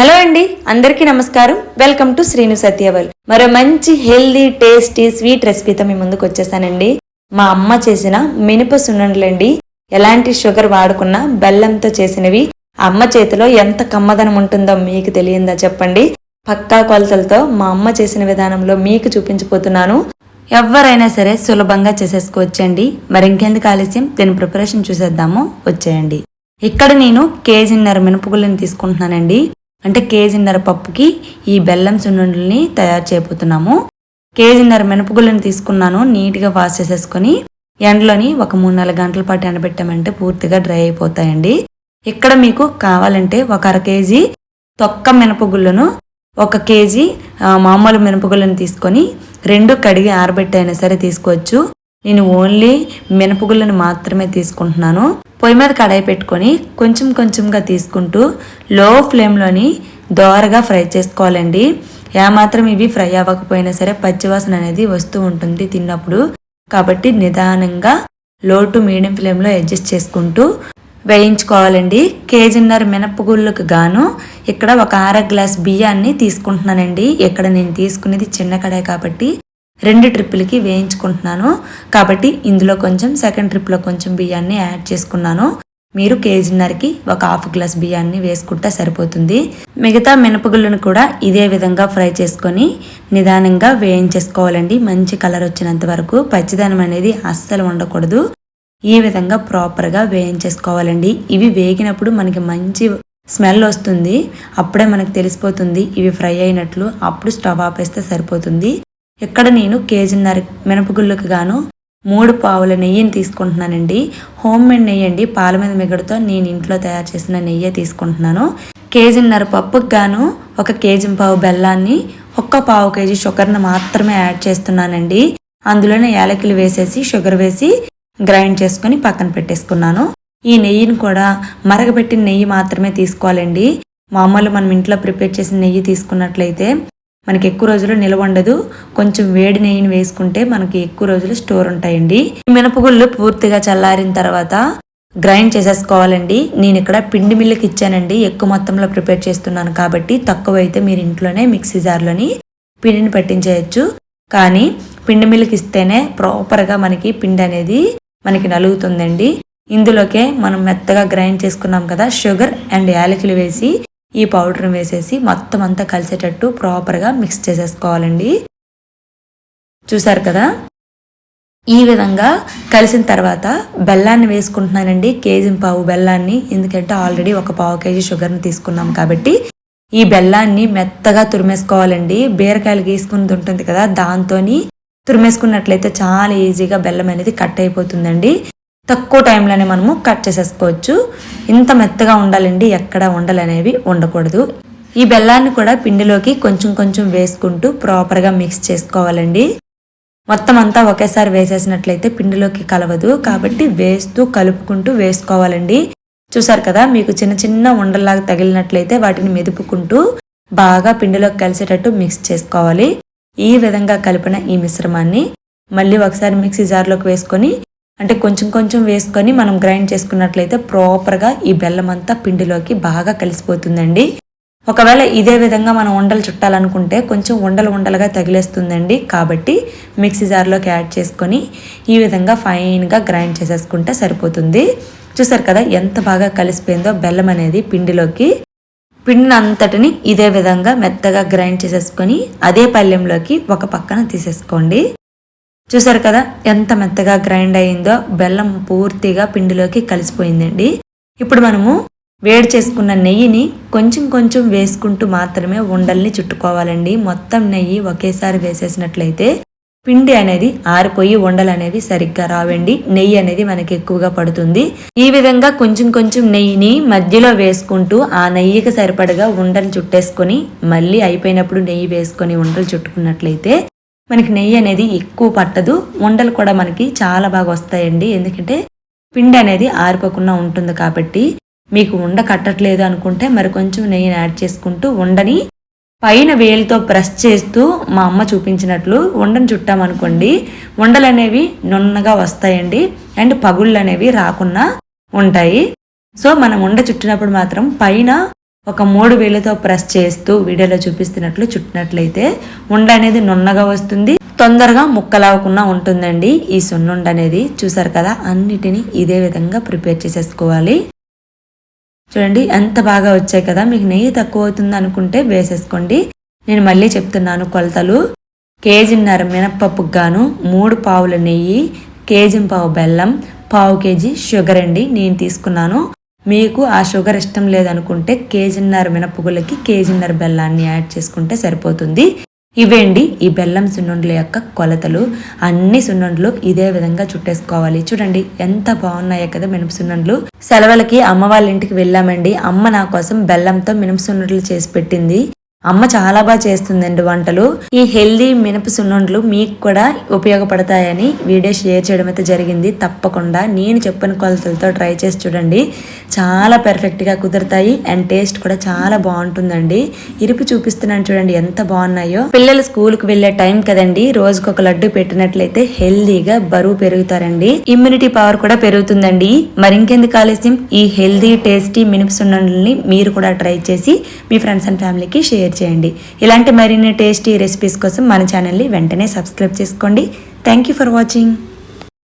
Hello అండి అందరికీ నమస్కారం. Welcome to Srinu Satyaval. మరో మంచి హెల్దీ టేస్టీ స్వీట్ రెసిపీతో మీ ముందుకు వచ్చేసానండి. మా అమ్మ చేసిన మినప సున్నుండలండి. ఎలాంటి షుగర్ వాడకున్నా బెల్లంతో చేసినవి. అమ్మ చేతిలో ఎంత కమ్మదనం ఉంటుందో మీకు తెలియందా చెప్పండి. పక్కా కొలతలతో మా అమ్మ చేసిన విధానంలో మీకు చూపించబోతున్నాను. ఎవరైనా సరే సులభంగా చేసేసుకోవచ్చండి. మరి ఇంకెందుకు ఆలస్యం? దీని ప్రిపరేషన్ చూసేద్దాము. వచ్చేయండి. ఇక్కడ నేను కేజీన్నర మినపగుళ్ళని తీసుకుంటున్నానండి. అంటే కేజీన్నర పప్పుకి ఈ బెల్లం సున్నుండల్ని తయారు చేయబోతున్నాము. కేజీన్నర మినపగుళ్ళని తీసుకున్నాను నీట్గా వాష్ చేసేసుకొని ఎండలోని ఒక మూడు నాలుగు గంటల పాటు ఎండబెట్టామంటే పూర్తిగా డ్రై అయిపోతాయండి. ఇక్కడ మీకు కావాలంటే ఒక అర కేజీ తొక్క మినపగుళ్ళను ఒక కేజీ మామూలు మినపగుళ్ళను తీసుకొని రెండు కడిగి ఆరబెట్టైనా సరే తీసుకోవచ్చు. నేను ఓన్లీ మినపగుళ్ళను మాత్రమే తీసుకుంటున్నాను. పొయ్యి మీద కడాయి పెట్టుకొని కొంచెం కొంచెంగా తీసుకుంటూ లో ఫ్లేమ్లోని దోరగా ఫ్రై చేసుకోవాలండి. ఏమాత్రం ఇవి ఫ్రై అవ్వకపోయినా సరే పచ్చివాసన అనేది వస్తూ ఉంటుంది తిన్నప్పుడు. కాబట్టి నిదానంగా లో టు మీడియం ఫ్లేమ్లో అడ్జస్ట్ చేసుకుంటూ వేయించుకోవాలండి. కేజీన్నర మినపగుళ్ళకు గాను ఇక్కడ ఒక అర గ్లాస్ బియ్యాన్ని తీసుకుంటున్నానండి. ఇక్కడ నేను తీసుకునేది చిన్న కడాయి కాబట్టి రెండు ట్రిప్పులకి వేయించుకుంటున్నాను. కాబట్టి ఇందులో కొంచెం సెకండ్ ట్రిప్లో కొంచెం బియ్యాన్ని యాడ్ చేసుకున్నాను. మీరు కేజీన్నరకి ఒక హాఫ్ గ్లాస్ బియ్యాన్ని వేసుకుంటే సరిపోతుంది. మిగతా మినపగుళ్ళను కూడా ఇదే విధంగా ఫ్రై చేసుకొని నిదానంగా వేయించేసుకోవాలండి. మంచి కలర్ వచ్చినంత వరకు పచ్చిదనం అనేది అస్సలు ఉండకూడదు ఈ విధంగా ప్రాపర్గా వేయించేసుకోవాలండి. ఇవి వేగినప్పుడు మనకి మంచి స్మెల్ వస్తుంది. అప్పుడే మనకు తెలిసిపోతుంది ఇవి ఫ్రై అయినట్లు. అప్పుడు స్టవ్ ఆపేస్తే సరిపోతుంది. ఇక్కడ నేను కేజీన్నర మినపగుళ్ళకు గాను మూడు పావుల నెయ్యిని తీసుకుంటున్నానండి. హోమ్ మేడ్ నెయ్యి అండి పాల మీద మిగడుతో నేను ఇంట్లో తయారు చేసిన నెయ్యి తీసుకుంటున్నాను. కేజీన్నర పప్పుకు గాను ఒక కేజీ పావు బెల్లాన్ని ఒక్క పావు కేజీ షుగర్ని మాత్రమే యాడ్ చేస్తున్నానండి. అందులోనే యాలకులు వేసేసి షుగర్ వేసి గ్రైండ్ చేసుకొని పక్కన పెట్టేసుకున్నాను. ఈ నెయ్యిని కూడా మరగబెట్టిన నెయ్యి మాత్రమే తీసుకోవాలండి. మామూలు మనం ఇంట్లో ప్రిపేర్ చేసిన నెయ్యి తీసుకున్నట్లయితే మనకి ఎక్కువ రోజులు నిల్వ ఉండదు. కొంచెం వేడి నెయ్యిని వేసుకుంటే మనకి ఎక్కువ రోజులు స్టోర్ ఉంటాయండి. ఈ మినపగుళ్ళు పూర్తిగా చల్లారిన తర్వాత గ్రైండ్ చేసేసుకోవాలండి. నేను ఇక్కడ పిండి మిల్లుకి ఇచ్చానండి. ఎక్కువ మొత్తంలో ప్రిపేర్ చేస్తున్నాను కాబట్టి తక్కువ అయితే మీరు ఇంట్లోనే మిక్సీ జార్లోని పిండిని పట్టించేయచ్చు. కానీ పిండి మిల్లుకి ఇస్తేనే ప్రాపర్గా మనకి పిండి అనేది మనకి నలుగుతుందండి. ఇందులోకే మనం మెత్తగా గ్రైండ్ చేసుకున్నాం కదా షుగర్ అండ్ యాలకులు వేసి ఈ పౌడర్ని వేసేసి మొత్తం అంతా కలిసేటట్టు ప్రాపర్గా మిక్స్ చేసేసుకోవాలండి. చూసారు కదా? ఈ విధంగా కలిసిన తర్వాత బెల్లాన్ని వేసుకుంటున్నానండి. కేజీ పావు బెల్లాన్ని. ఎందుకంటే ఆల్రెడీ ఒక పావు కేజీ షుగర్ని తీసుకున్నాం కాబట్టి ఈ బెల్లాన్ని మెత్తగా తురిమేసుకోవాలండి. బీరకాయలు గీసుకుని ఉంటుంది కదా దాంతోని తురిమేసుకున్నట్లయితే చాలా ఈజీగా బెల్లం అనేది కట్ అయిపోతుందండి. తక్కువ టైంలోనే మనము కట్ చేసేసుకోవచ్చు. ఇంత మెత్తగా ఉండాలండి ఎక్కడ ఉండలు అనేవి ఉండకూడదు ఈ బెల్లాన్ని కూడా పిండిలోకి కొంచెం కొంచెం వేసుకుంటూ ప్రాపర్గా మిక్స్ చేసుకోవాలండి. మొత్తం అంతా ఒకేసారి వేసేసినట్లయితే పిండిలోకి కలవదు. కాబట్టి వేస్తూ కలుపుకుంటూ వేసుకోవాలండి. చూసారు కదా మీకు చిన్న చిన్న ఉండల్లాగా తగిలినట్లయితే వాటిని మెదుపుకుంటూ బాగా పిండిలోకి కలిసేటట్టు మిక్స్ చేసుకోవాలి. ఈ విధంగా కలిపిన ఈ మిశ్రమాన్ని మళ్ళీ ఒకసారి మిక్సీ జార్లోకి వేసుకొని అంటే కొంచెం కొంచెం వేసుకొని మనం గ్రైండ్ చేసుకున్నట్లయితే ప్రాపర్గా ఈ బెల్లం అంతా పిండిలోకి బాగా కలిసిపోతుందండి. ఒకవేళ ఇదే విధంగా మనం ఉండలు చుట్టాలనుకుంటే కొంచెం ఉండలు ఉండలుగా తగిలేస్తుందండి. కాబట్టి మిక్సీ జార్లోకి యాడ్ చేసుకొని ఈ విధంగా ఫైన్గా గ్రైండ్ చేసేసుకుంటే సరిపోతుంది. చూసారు కదా ఎంత బాగా కలిసిపోయిందో బెల్లం అనేది పిండిలోకి. పిండిని అంతటిని ఇదే విధంగా మెత్తగా గ్రైండ్ చేసేసుకొని అదే పళ్ళెంలోకి ఒక పక్కన తీసేసుకోండి. చూసారు కదా ఎంత మెత్తగా గ్రైండ్ అయిందో బెల్లం పూర్తిగా పిండిలోకి కలిసిపోయిందండి. ఇప్పుడు మనము వేడి చేసుకున్న నెయ్యిని కొంచెం కొంచెం వేసుకుంటూ మాత్రమే ఉండల్ని చుట్టుకోవాలండి. మొత్తం నెయ్యి ఒకేసారి వేసేసినట్లయితే పిండి అనేది ఆరిపోయి ఉండలు అనేవి సరిగ్గా రావండి. నెయ్యి అనేది మనకి ఎక్కువగా పడుతుంది. ఈ విధంగా కొంచెం కొంచెం నెయ్యిని మధ్యలో వేసుకుంటూ ఆ నెయ్యికి సరిపడగా ఉండలు చుట్టేసుకొని మళ్ళీ అయిపోయినప్పుడు నెయ్యి వేసుకొని ఉండలు చుట్టుకున్నట్లయితే మనకి నెయ్యి అనేది ఎక్కువ పట్టదు. ఉండలు కూడా మనకి చాలా బాగా వస్తాయండి. ఎందుకంటే పిండి అనేది ఆరిపోకుండా ఉంటుంది కాబట్టి మీకు ఉండ కట్టట్లేదు అనుకుంటే మరి కొంచెం నెయ్యిని యాడ్ చేసుకుంటూ ఉండని పైన వేలుతో ప్రెస్ చేస్తూ మా అమ్మ చూపించినట్లు ఉండను చుట్టామనుకోండి ఉండలు అనేవి నున్నగా వస్తాయండి. అండ్ పగుళ్ళు అనేవి రాకుండా ఉంటాయి. సో మనం ఉండ చుట్టినప్పుడు మాత్రం పైన ఒక మూడు వేలతో ప్రెస్ చేస్తూ వీడియోలో చూపిస్తున్నట్లు చుట్టినట్లయితే ఉండ అనేది నున్నగా వస్తుంది. తొందరగా ముక్కలవకుండా ఉంటుందండి. ఈ సున్నుండ అనేది చూసారు కదా? అన్నిటినీ ఇదే విధంగా ప్రిపేర్ చేసేసుకోవాలి. చూడండి ఎంత బాగా వచ్చాయి కదా? మీకు నెయ్యి తక్కువ అవుతుంది అనుకుంటే వేసేసుకోండి. నేను మళ్ళీ చెప్తున్నాను కొలతలు. కేజీన్నర మినప్పప్పుకు గాను మూడు పావుల నెయ్యి కేజీ పావు బెల్లం పావు కేజీ షుగర్ అండి. నేను తీసుకున్నాను. మీకు ఆ షుగర్ ఇష్టం లేదనుకుంటే కేజీన్నర మినపగుళ్ళకి కేజీన్నర బెల్లాన్ని యాడ్ చేసుకుంటే సరిపోతుంది. ఇవేండి ఈ బెల్లం సున్నుండ్ల యొక్క కొలతలు అన్ని సున్నుండ్లు ఇదే విధంగా చుట్టేసుకోవాలి. చూడండి ఎంత బాగున్నాయో కదా మినప సున్నుండ్లు. సెలవులకి అమ్మ వాళ్ళ ఇంటికి వెళ్ళామండి. అమ్మ నా కోసం బెల్లంతో మినప సున్నుండ్లు చేసి పెట్టింది. అమ్మ చాలా బాగా చేస్తుందండి వంటలు. ఈ హెల్దీ మినప సున్నుండలు మీకు కూడా ఉపయోగపడతాయని వీడియో షేర్ చేయడం అయితే జరిగింది. తప్పకుండా నేను చెప్పిన కొలతలతో ట్రై చేసి చూడండి. చాలా పర్ఫెక్ట్గా కుదురుతాయి అండ్ టేస్ట్ కూడా చాలా బాగుంటుందండి. ఇరుపు చూపిస్తున్నాను చూడండి ఎంత బాగున్నాయో. పిల్లలు స్కూల్కి వెళ్ళే టైం కదండి. రోజుకొక లడ్డు పెట్టినట్లయితే హెల్దీగా బరువు పెరుగుతారండి. ఇమ్యూనిటీ పవర్ కూడా పెరుగుతుందండి. మరి ఇంకెందుకు ఆలస్యం? ఈ హెల్దీ టేస్టీ మినప సున్నుండల్ని మీరు కూడా ట్రై చేసి మీ ఫ్రెండ్స్ అండ్ ఫ్యామిలీకి షేర్ షేర్ చేయండి. ఇలాంటి మరిన్ని టేస్టీ రెసిపీస్ కోసం మన ఛానల్ని వెంటనే సబ్స్క్రైబ్ చేసుకోండి. Thank you for watching